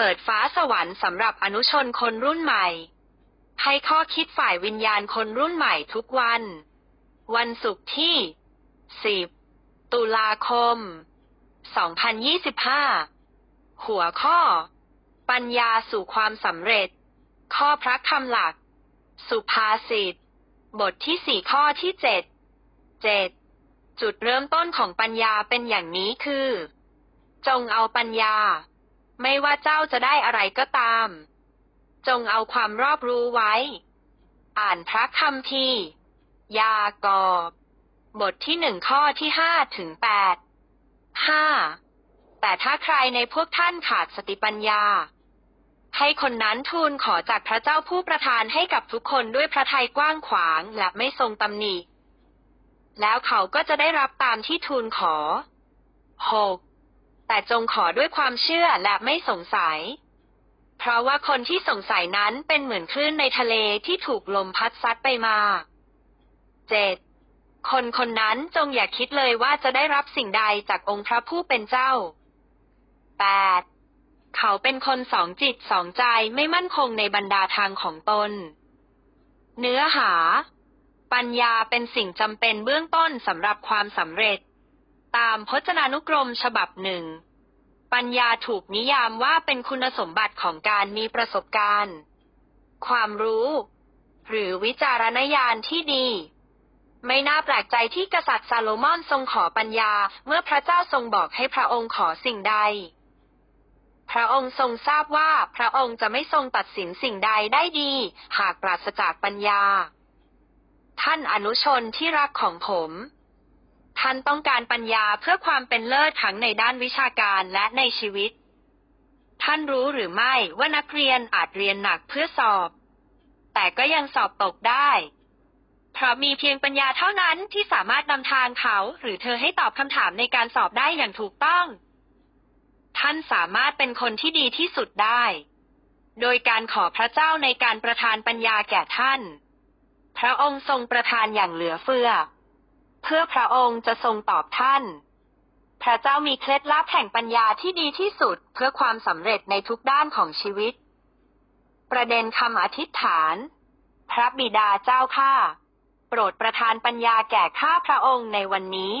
เปิดฟ้าสวรรค์สำหรับอนุชนคนรุ่นใหม่ ให้ข้อคิดฝ่ายวิญญาณคนรุ่นใหม่ทุกวัน วันศุกร์ที่ 10 ตุลาคม 2025 หัวข้อ ปัญญาสู่ความสำเร็จ ข้อพระคำหลัก สุภาษิต บทที่สี่ข้อที่เจ็ดเจ็ดจุดเริ่มต้นของปัญญาเป็นอย่างนี้คือ จงเอาปัญญา ไม่ว่าเจ้าจะได้อะไรก็ตาม จงเอาความรอบรู้ไว้ อ่านพระคำพียากอบบทที่หนึ่งข้อที่ห้าถึงแปดห้าแต่ถ้าใครในพวกท่านขาดสติปัญญา ให้คนนั้นทูลขอจากพระเจ้าผู้ประทานให้กับทุกคนด้วยพระทัยกว้างขวางและไม่ทรงตำหนิ แล้วเขาก็จะได้รับตามที่ทูลขอ 6. แต่จงขอด้วยความเชื่อและไม่สงสัย เพราะว่าคนที่สงสัยนั้นเป็นเหมือนคลื่นในทะเลที่ถูกลมพัดซัดไปมา 7. คนคนนั้นจงอย่าคิดเลยว่าจะได้รับสิ่งใดจากองค์พระผู้เป็นเจ้า 8. เขาเป็นคนสองจิตสองใจไม่มั่นคงในบรรดาทางของตน เนื้อหา ปัญญาเป็นสิ่งจำเป็นเบื้องต้นสำหรับความสำเร็จ ตามพจนานุกรมฉบับหนึ่ง ปัญญาถูกนิยามว่าเป็นคุณสมบัติของการมีประสบการณ์ ความรู้ หรือวิจารณญาณที่ดี ไม่น่าแปลกใจที่กษัตริย์ซาโลมอนทรงขอปัญญาเมื่อพระเจ้าทรงบอกให้พระองค์ขอสิ่งใด พระองค์ทรงทราบว่าพระองค์จะไม่ทรงตัดสินสิ่งใดได้ดี หากปราศจากปัญญา ท่านอนุชนที่รักของผม ท่านต้องการปัญญาเพื่อความเป็นเลิศทั้งในด้านวิชาการและในชีวิต ท่านรู้หรือไม่ว่านักเรียนอาจเรียนหนักเพื่อสอบ แต่ก็ยังสอบตกได้ เพราะมีเพียงปัญญาเท่านั้นที่สามารถนำทางเขาหรือเธอให้ตอบคำถามในการสอบได้อย่างถูกต้อง ท่านสามารถเป็นคนที่ดีที่สุดได้ โดยการขอพระเจ้าในการประทานปัญญาแก่ท่าน พระองค์ทรงประทานอย่างเหลือเฟือ เพื่อพระองค์จะทรงตอบท่าน พระเจ้ามีเคล็ดลับแห่งปัญญาที่ดีที่สุดเพื่อความสำเร็จในทุกด้านของชีวิต ประเด็นคำอธิษฐาน พระบิดาเจ้าข้าโปรดประทานปัญญาแก่ข้าพระองค์ในวันนี้